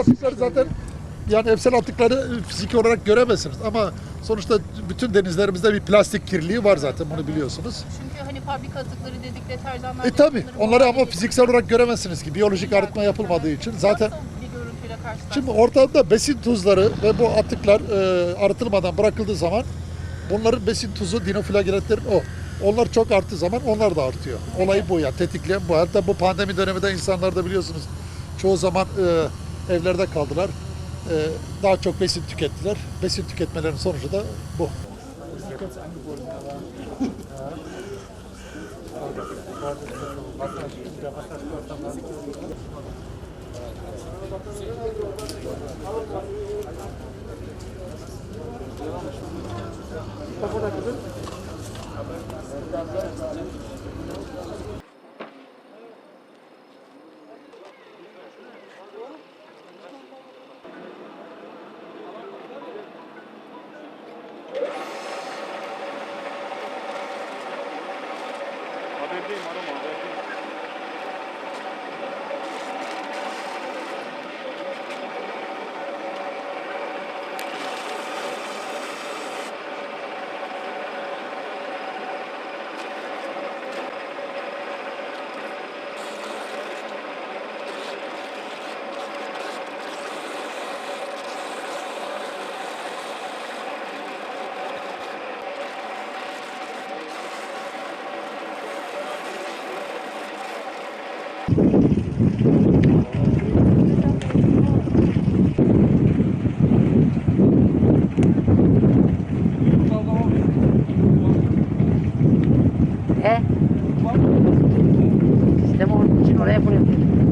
Atıkları zaten yani emsal atıkları fiziki olarak göremezsiniz ama sonuçta bütün denizlerimizde bir plastik kirliliği var zaten bunu biliyorsunuz. Çünkü hani fabrika atıkları dedik, deterjanlar E tabi onları ama fiziksel olarak göremezsiniz ki biyolojik arıtma yapılmadığı için zaten? Şimdi ortamda besin tuzları ve bu atıklar e, arıtılmadan bırakıldığı zaman bunların besin tuzu dinoflagelatlerin o. Onlar çok arttığı zaman onlar da artıyor. Olay bu ya. Tetikleyen bu. Hatta bu pandemi döneminde insanlar da biliyorsunuz çoğu zaman e, evlerde kaldılar. E, daha çok besin tükettiler. Besin tüketmelerinin sonucu da bu. Moro, moro, moro. Eh? Stiamo leve por exemplo.